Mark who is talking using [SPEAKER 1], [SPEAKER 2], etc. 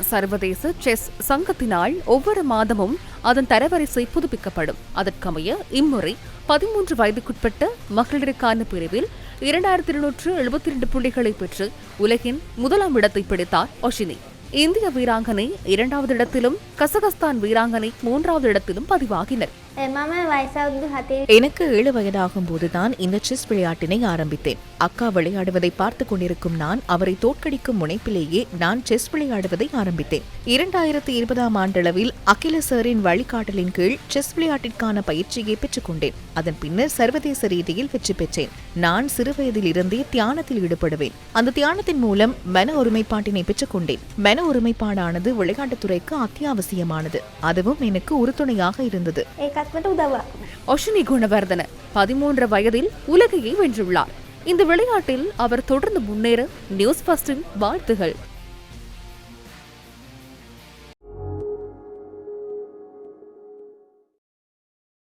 [SPEAKER 1] சர்வதேச செஸ் சங்கத்தினால் ஒவ்வொரு மாதமும் அதன் தரவரிசை புதுப்பிக்கப்படும். அதற்கமைய இம்முறை பதிமூன்று வயதுக்குட்பட்ட மகளிருக்கான பிரிவில் இரண்டாயிரத்தி இருநூற்று எழுபத்தி இரண்டு புள்ளிகளை பெற்று உலகின் முதலாம் இடத்தை பிடித்தார் ஒஷினி இந்திய வீராங்கனை இரண்டாவது இடத்திலும் கசகஸ்தான் வீராங்கனை மூன்றாவது இடத்திலும் பதிவாகினர்.
[SPEAKER 2] எனக்கு ஏழு வயதாகும் போதுதான் இந்த செஸ் விளையாட்டினை ஆரம்பித்தேன். அக்கா விளையாடுவதை பார்த்து கொண்டிருக்கும் நான் அவரை தோற்கடிக்கும் முனைப்பிலேயே நான் செஸ் விளையாடுவதை ஆரம்பித்தேன். இரண்டாயிரத்தி இருபதாம் ஆண்டளவில் அகில சாரின் வழிகாட்டலின் கீழ் செஸ் விளையாட்டிற்கான பயிற்சியை பெற்றுக்கொண்டேன் அதன் பின்னர் சர்வதேச ரீதியில் வெற்றி பெற்றேன். நான் சிறுவயதில் இருந்தே தியானத்தில் ஈடுபடுவேன். அந்த தியானத்தின் மூலம் மன ஒருமைப்பாட்டினை பெற்றுக்கொண்டேன் மன ஒருமைப்பாடானது விளையாட்டுத் துறைக்கு அத்தியாவசியமானது. அதுவும் எனக்கு உறுதுணையாக இருந்தது.
[SPEAKER 1] அஸ்வினி குணவர்தன பதிமூன்று வயதில் உலகையை வென்றுள்ளார். இந்த விளையாட்டில் அவர் தொடர்ந்து முன்னேற நியூஸ் பஸ்டின் வாழ்த்துகள்.